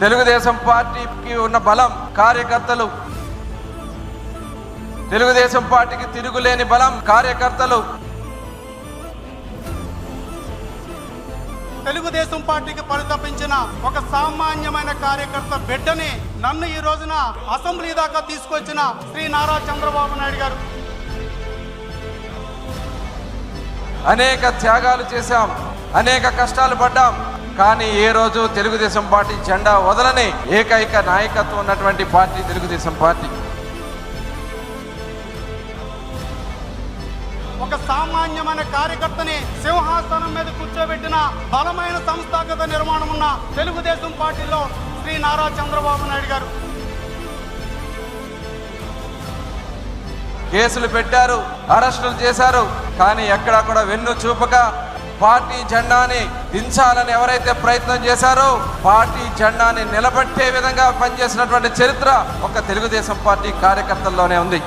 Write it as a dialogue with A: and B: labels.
A: తెలుగుదేశం పార్టీకి ఉన్న బలం కార్యకర్తలు. తెలుగుదేశం పార్టీకి తిరుగులేని బలం కార్యకర్తలు.
B: తెలుగుదేశం పార్టీకి పరితపించిన ఒక సామాన్యమైన కార్యకర్త బిడ్డని నన్ను ఈ రోజున అసెంబ్లీ దాకా తీసుకొచ్చిన శ్రీ నారా చంద్రబాబు నాయుడు గారు.
A: అనేక త్యాగాలు చేశాం అనేక కష్టాలు పడ్డాం. కానీ ఏ రోజు తెలుగుదేశం పార్టీ జెండా వదలని ఏకైక నాయకత్వం ఉన్నటువంటి పార్టీ తెలుగుదేశం పార్టీ.
B: ఒక సామాన్యమైన కార్యకర్తని సింహాసనం మీద కూర్చోబెట్టిన బలమైన సంస్థాగత నిర్మాణం ఉన్న తెలుగుదేశం పార్టీలో శ్రీ నారా చంద్రబాబు నాయుడు గారు.
A: కేసులు పెట్టారు అరెస్టులు చేశారు కానీ ఎక్కడా కూడా వెన్ను చూపక పార్టీ జెండాని దించాలని ఎవరైతే ప్రయత్నం చేశారో పార్టీ జెండాని నిలబెట్టే విధంగా పనిచేసినటువంటి చరిత్ర ఒక తెలుగుదేశం పార్టీ కార్యకర్తల్లోనే ఉంది.